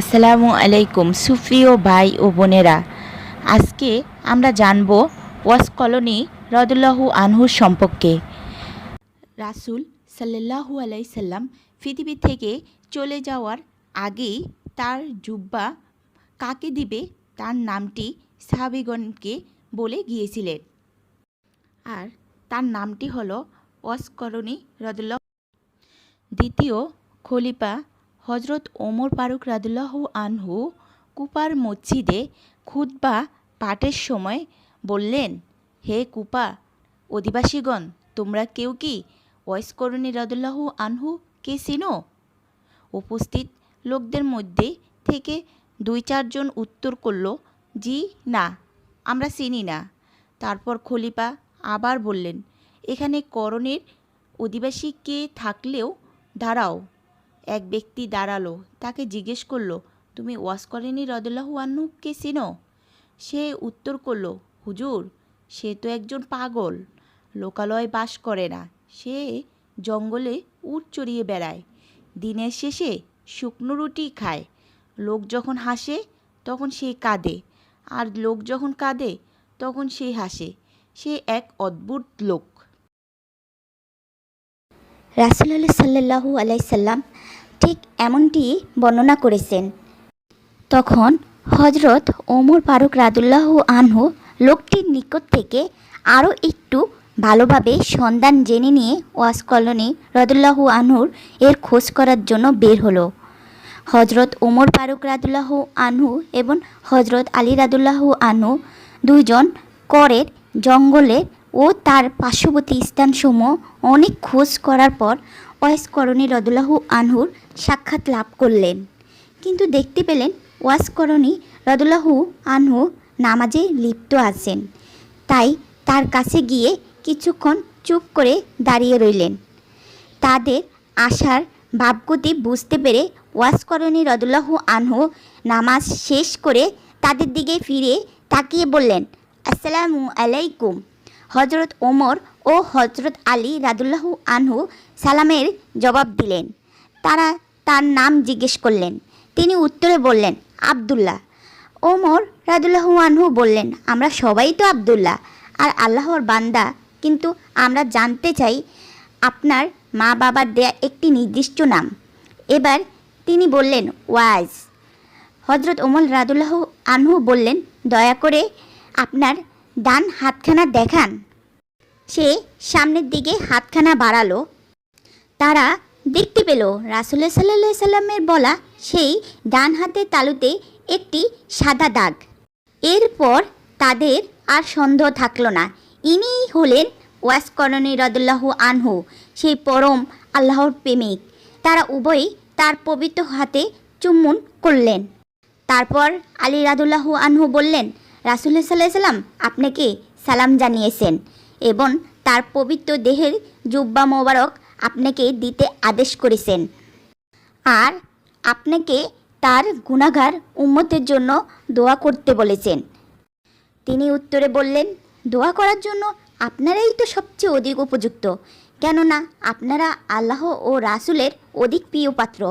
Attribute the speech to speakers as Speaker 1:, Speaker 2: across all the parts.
Speaker 1: আসসালামু আলাইকুম সুফিও ভাই ও বোনেরা। আজকে আমরা জানব ওয়াস কলোনি রদুল্লাহু আনহুর সম্পর্কে। রাসুল সাল্লাহু আলাইসাল্লাম পৃথিবী থেকে চলে যাওয়ার আগেই তার জুব্বা কাকে দিবে, তার নামটি সাহাবিগণকে বলে গিয়েছিলেন। আর তার নামটি হল ওয়াস কলোনি রদুল্লাহ দ্বিতীয় খলিফা হজরত ওমর ফারুক রাদুল্লাহ আনহু কুপার মসজিদে খুতবা পাঠের সময় বললেন, হে কুপা, অধিবাসীগণ, তোমরা কেউ কি ওয়স্করণী রাদুল্লাহ আনহু কে চিনো? উপস্থিত লোকদের মধ্যে থেকে দুই চারজন উত্তর করল, জি না, আমরা চিনি না। তারপর খলিফা আবার বললেন, এখানে করণের অধিবাসী কে থাকলেও দাঁড়াও। এক ব্যক্তি দাঁড়াল, তাকে জিজ্ঞেস করল, তুমি ওয়াস করেনি রদুল্লাহু আন্নুকে চিনো? সে উত্তর করল, হুজুর, সে তো একজন পাগল, লোকালয় বাস করে না। সে জঙ্গলে উট চড়িয়ে বেড়ায়। দিনের শেষে শুকনো রুটি খায়। লোক যখন হাসে, তখন সে কাঁদে। আর লোক যখন কাঁদে, তখন সে হাসে। সে এক অদ্ভুত লোক।
Speaker 2: রাসুল্লাহ সাল্লাহু আলাইসাল্লাম ঠিক এমনটি বর্ণনা করেছেন। তখন হজরত ওমর ফারুক রাদুল্লাহ আনহু লোকটির নিকট থেকে আরও একটু ভালোভাবে সন্ধান জেনে নিয়ে ওয়াস কলোনি রদুল্লাহু আনহুর এর খোঁজ করার জন্য বের হলো। হজরত ওমর ফারুক রাদুল্লাহ আনহু এবং হজরত আলী রাদুল্লাহ আনহু দুইজন করের জঙ্গলের ও তার পার্শ্ববর্তী স্থানসমূহ অনেক খোঁজ করার পর ওয়াস করণী রদুল্লাহ আনহুর সাক্ষাৎ লাভ করলেন। কিন্তু দেখতে পেলেন ওয়াস করণী রদুল্লাহু আনহু নামাজে লিপ্ত আছেন। তাই তার কাছে গিয়ে কিছুক্ষণ চুপ করে দাঁড়িয়ে রইলেন। তাদের আশার ভাবগতি বুঝতে পেরে ওয়াসকরণী রদুল্লাহু আনহু নামাজ শেষ করে তাদের দিকে ফিরে তাকিয়ে বললেন, আসসালামু আলাইকুম। হজরত ওমর ও হজরত আলী রাদুল্লাহু আনহু সালামের জবাব দিলেন। তারা তার নাম জিজ্ঞেস করলেন। তিনি উত্তরে বললেন, আবদুল্লাহ। ওমর রাদুল্লাহু আনহু বললেন, আমরা সবাই তো আবদুল্লাহ, আর আল্লাহর বান্দা। কিন্তু আমরা জানতে চাই আপনার মা বাবার দেয়া একটি নির্দিষ্ট নাম। এবার তিনি বললেন, ওয়াজ। হজরত ওমর রাদুল্লাহ আনহু বললেন, দয়া করে আপনার ডান হাতখানা দেখান। সে সামনের দিকে হাতখানা বাড়ালো। তারা দেখতে পেল রাসুল্লাহ সাল্লাহ সাল্লামের বলা সেই ডান হাতের তালুতে একটি সাদা দাগ। এরপর তাদের আর সন্দেহ থাকল না। ইনিই হলেন ওয়াসকরণী রদুল্লাহ আনহু, সেই পরম আল্লাহর প্রেমিক। তারা উভয়ই তার পবিত্র হাতে চুম্বন করলেন। তারপর আলী রাদুল্লাহ আনহু বললেন রাসুল্লাহ সাল্লাহ সাল্লাম আপনাকে সালাম জানিয়েছেন এবং তার পবিত্র দেহের জুব্বা মোবারক আপনাকে দিতে আদেশ করেছেন। আর আপনাকে তার গুণাগার উম্মতের জন্য দোয়া করতে বলেছেন। তিনি উত্তরে বললেন, দোয়া করার জন্য আপনারাই তো সবচেয়ে অধিক উপযুক্ত। কেননা আপনারা আল্লাহ ও রাসুলের অধিক প্রিয় পাত্র।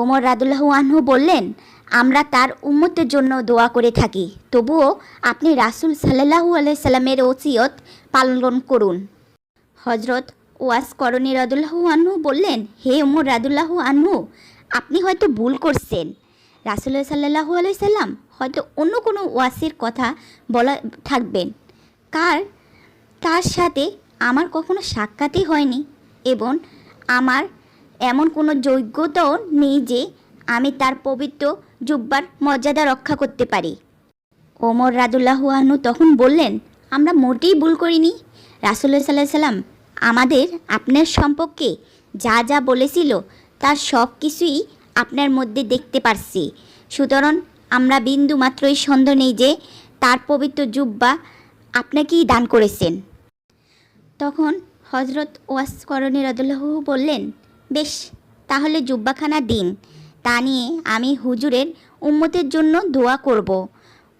Speaker 2: ওমর রাদুল্লাহ আনহু বললেন আমরা তার উম্মতের জন্য দোয়া করে থাকি। তবুও আপনি রাসুল সাল্লাহু আলাইসাল্লামের ওসিয়ত পালন করুন। হজরত ওয়াস করণী রাদুল্লাহু আনহু বললেন, হে ওমর রাদুল্লাহু আনহু, আপনি হয়তো ভুল করছেন। রাসুল্লাহ সাল্লাহু আলাইসাল্লাম হয়তো অন্য কোনো ওয়াসের কথা বলা থাকবেন। কার? তার সাথে আমার কখনো সাক্ষাৎই হয়নি এবং আমার এমন কোনো যোগ্যতাও নেই যে আমি তার পবিত্র জুব্বার মর্যাদা রক্ষা করতে পারি। ওমর রাদুল্লাহু তখন বললেন, আমরা মোটেই ভুল করিনি। রাসুল্লাহ সাল্লাহ সাল্লাম আমাদের আপনার সম্পর্কে যা যা বলেছিল তার সব কিছুই আপনার মধ্যে দেখতে পারছি। সুতরাং আমরা বিন্দু মাত্রই সন্দেহ নেই যে তার পবিত্র জুব্বা আপনাকেই দান করেছেন। তখন হজরত ওয়াস করণী রদুল্লাহু বললেন, বেশ, তাহলে জুব্বাখানা দিন। তা নিয়ে আমি হুজুরের উম্মতের জন্য দোয়া করব।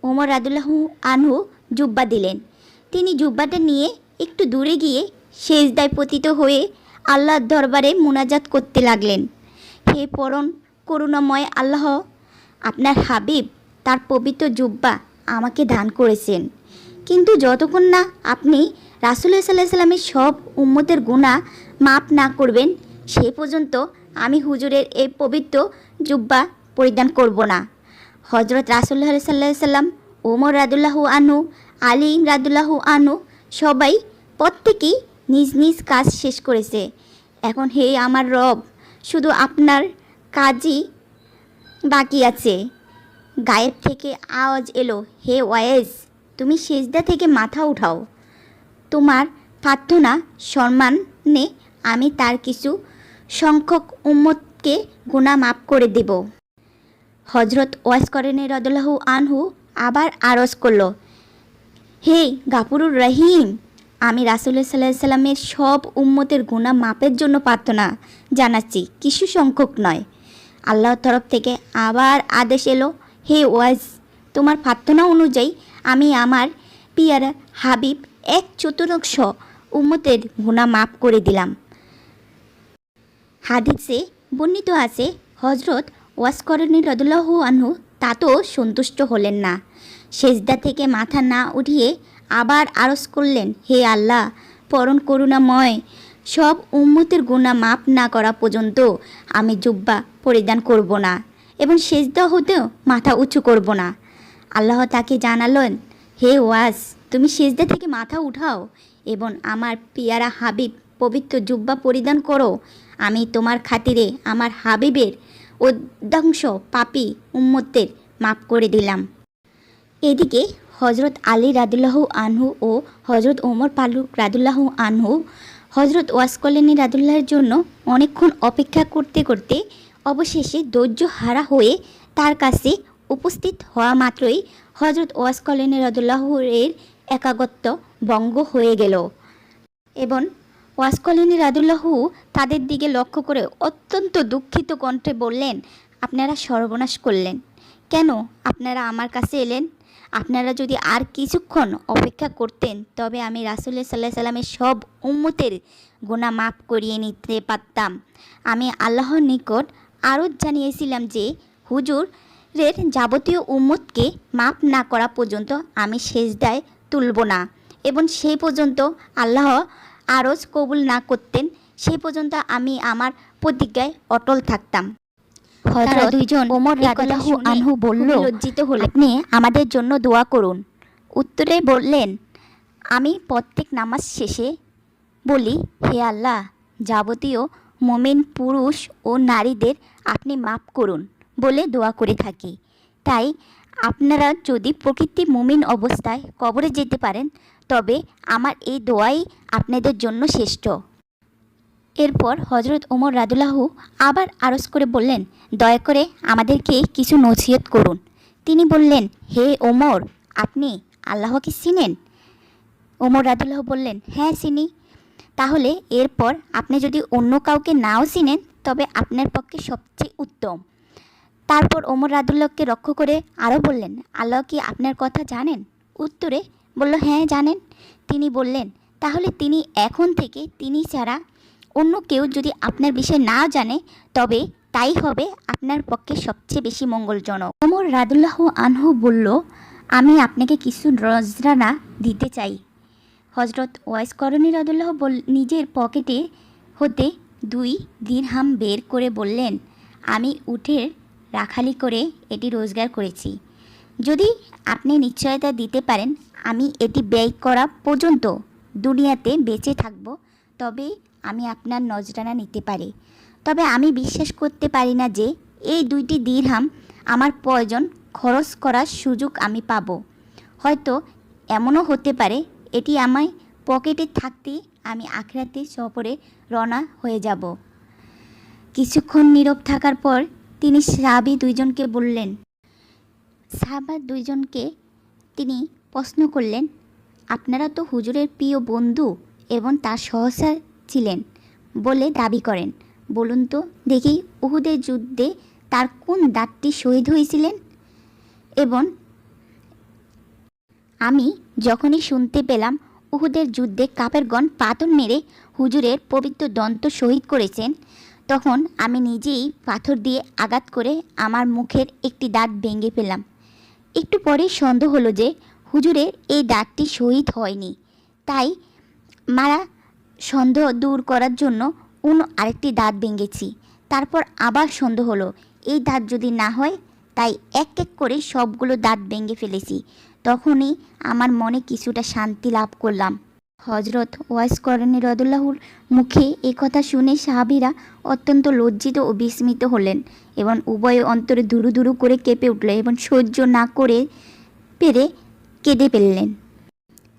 Speaker 2: ওমর রাদুল্লাহু আনহু জুব্বা দিলেন। তিনি জুব্বাটা নিয়ে একটু দূরে গিয়ে সেজদায় পতিত হয়ে আল্লাহর দরবারে মোনাজাত করতে লাগলেন। হে পরম করুণাময় আল্লাহ, আপনার হাবিব তার পবিত্র জুব্বা আমাকে দান করেছেন। কিন্তু যতক্ষণ না আপনি রাসুল্লাহ সাল্লাহ সাল্লামের সব উম্মতের গুণা মাপ না করবেন, সে পর্যন্ত আমি হুজুরের এই পবিত্র জুব্বা পরিধান করব না। হজরত রাসুল্লাহ সাল্লাহ সাল্লাম ওমর রাদুল্লাহু আনু আলিম রাদুল্লাহু আনু সবাই প্রত্যেকেই নিজ নিজ কাজ শেষ করেছে। এখন হে আমার রব, শুধু আপনার কাজই বাকি আছে। গায়েব থেকে আওয়াজ এলো, হে ওয়েজ তুমি সেজদা থেকে মাথা উঠাও। তোমার প্রার্থনা, সম্মানে আমি তার কিছু সংখ্যক উম্মতকে গুণা মাফ করে দেব। হজরত ওয়াস করেন রদুল্লাহু আনহু আবার আরজ করল, হে গাফুরুর রহিম, আমি রাসুল্লাহ সাল্লাহ সাল্লামের সব উম্মতের গুণা মাপের জন্য প্রার্থনা জানাচ্ছি, কিছু সংখ্যক নয়। আল্লাহর তরফ থেকে আবার আদেশ এলো, হে ওয়াজ তোমার প্রার্থনা অনুযায়ী আমি আমার পিয়ারা হাবিব এক চতুর্থ উম্মতের গুণা মাপ করে দিলাম। হাদিসে বর্ণিত আছে হজরত ওয়াসকরণী রদুল্লাহু আনহু তাতেও সন্তুষ্ট হলেন না। সেজদা থেকে মাথা না উঠিয়ে আবার আরজ করলেন, হে আল্লাহ, পরম করুণাময়, সব উম্মতের গুণা মাপ না করা পর্যন্ত আমি জুব্বা পরিধান করব না এবং সেজদা হতেও মাথা উঁচু করব না। আল্লাহ তাকে জানালেন, হে ওয়াস, তুমি সেজদা থেকে মাথা উঠাও এবং আমার পিয়ারা হাবিব পবিত্র জুব্বা পরিধান করো। আমি তোমার খাতিরে আমার হাবিবের অধ্যাংশ পাপি উম্মতের মাফ করে দিলাম। এদিকে হজরত আলী রাদুল্লাহ আনহু ও হজরত ওমর ফালুক রাদুল্লাহ আনহু হজরত ওয়াসকলেনী রাদুল্লাহর জন্য অনেকক্ষণ অপেক্ষা করতে করতে অবশেষে ধৈর্য হারা হয়ে তার কাছে উপস্থিত হওয়া মাত্রই হজরত ওয়াসকলেনী রাদুল্লাহের একাগত্ব ভঙ্গ হয়ে গেল। এবং ওয়াসকলিনী রাদুল্লাহু তাদের দিকে লক্ষ্য করে অত্যন্ত দুঃখিত কণ্ঠে বললেন, আপনারা সর্বনাশ করলেন। কেন? আপনারা আমার কাছে এলেন। আপনারা যদি আর কিছুক্ষণ অপেক্ষা করতেন, তবে আমি রাসুল্লাহ সাল্লাহ সাল্লামের সব উম্মতের গুণা মাফ করিয়ে নিতে পারতাম। আমি আল্লাহর নিকট আরও জানিয়েছিলাম যে, হুজুরের যাবতীয় উম্মতকে মাফ না করা পর্যন্ত আমি সেজদায় তুলব না। এবং সেই পর্যন্ত আল্লাহ আরজ কবুল না করতেন সেই পর্যন্ত আমি আমার প্রতিজ্ঞায় অটল থাকতাম।
Speaker 1: দুইজন
Speaker 2: ওমর রাদিয়াল্লাহু আনহু বলল লজ্জিত হলে আপনি আমাদের জন্য দোয়া করুন। উত্তরে বললেন আমি প্রত্যেক নামাজ শেষে বলি হে আল্লাহ যাবতীয় মোমেন পুরুষ ও নারীদের আপনি মাফ করুন বলে দোয়া করে থাকি। তাই আপনারা যদি প্রকৃতি মুমিন অবস্থায় কবরে যেতে পারেন তবে আমার এই দোয়াই আপনাদের জন্য শ্রেষ্ঠ। এরপর হজরত ওমর রাদুল্লাহু আবার আরজ করে বললেন, দয়া করে আমাদেরকে কিছু নসিহত করুন। তিনি বললেন, হে ওমর, আপনি আল্লাহকে চিনেন? ওমর রাদুল্লাহ বললেন হ্যাঁ চিনি। তাহলে এরপর আপনি যদি অন্য কাউকে নাও চিনেন, তবে আপনার পক্ষে সবচেয়ে উত্তম। তারপর ওমর রাদুল্লাহকে লক্ষ্য করে আরও বললেন, আল্লাহ কি আপনার কথা জানেন? উত্তরে বলল হ্যাঁ জানেন। তিনি বললেন, তাহলে তিনি এখন থেকে তিনি ছাড়া অন্য কেউ যদি আপনার বিষয়ে না জানে, তবে তাই হবে আপনার পক্ষে সবচেয়ে বেশি মঙ্গলজনক। ওমর রাদুল্লাহ আনহু বলল, আমি আপনাকে কিছু নজরানা দিতে চাই। হজরত ওয়াইস করণী রাদুল্লাহ বল, নিজের পকেটে হতে দুই দিরহাম বের করে বললেন, আমি উঠে রাখালি করে এটি রোজগার করেছি। যদি আপনি নিশ্চয়তা দিতে পারেন আমি এটি ব্যয় করা পর্যন্ত দুনিয়াতে বেঁচে থাকব, তবে আমি আপনার নজরানা নিতে পারি। তবে আমি বিশ্বাস করতে পারি না যে এই দুইটি দিরহাম আমার প্রয়োজন খরচ করার সুযোগ আমি পাবো। হয়তো এমনও হতে পারে, এটি আমায় পকেটে থাকতে আমি আখরাতে সফরে রওনা হয়ে যাব। কিছুক্ষণ নীরব থাকার পর তিনি সাহাবি দুইজনকে বললেন, সাহাবা দুইজনকে তিনি প্রশ্ন করলেন, আপনারা তো হুজুরের প্রিয় বন্ধু এবং তার সহসা ছিলেন বলে দাবি করেন। বলুন তো, দেখি উহুদের যুদ্ধে তার কোন দাঁতটি শহীদ হয়েছিলেন? এবং আমি যখনই শুনতে পেলাম উহুদের যুদ্ধে কাপেরগণ পাথর মেরে হুজুরের পবিত্র দন্ত শহীদ করেছেন, তখন আমি নিজেই পাথর দিয়ে আঘাত করে আমার মুখের একটি দাঁত ভেঙে ফেললাম। একটু পরে সন্দেহ হলো যে হুজুরের এই দাঁতটি শহীদ হয়নি। তাই মারা সন্দেহ দূর করার জন্য অন্য আরেকটি দাঁত ভেঙেছি। তারপর আবার সন্দেহ হলো, এই দাঁত যদি না হয়, তাই এক এক করে সবগুলো দাঁত ভেঙে ফেলেছি। তখনই আমার মনে কিছুটা শান্তি লাভ করলাম। হজরত ওয়াইস করণী রদুল্লাহুর মুখে এ কথা শুনে সাহাবিরা অত্যন্ত লজ্জিত ও বিস্মিত হলেন এবং উভয় অন্তরে দুরু দুরু করে কেঁপে উঠল এবং সহ্য না করে পেরে কেঁদে ফেললেন।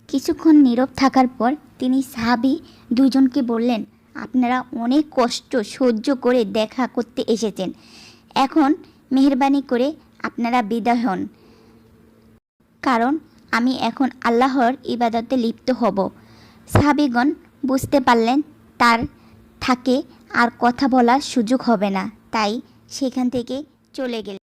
Speaker 2: কিছুক্ষণ নীরব থাকার পর তিনি সাহাবি দুজনকে বললেন, আপনারা অনেক কষ্ট সহ্য করে দেখা করতে এসেছেন। এখন মেহরবানি করে আপনারা বিদায় হন। কারণ আমি এখন আল্লাহর ইবাদতে লিপ্ত হব। সাহাবিগণ বুঝতে পারলেন তার থাকে আর কথা বলার সুযোগ হবে না। তাই সেখান থেকে চলে গেলেন।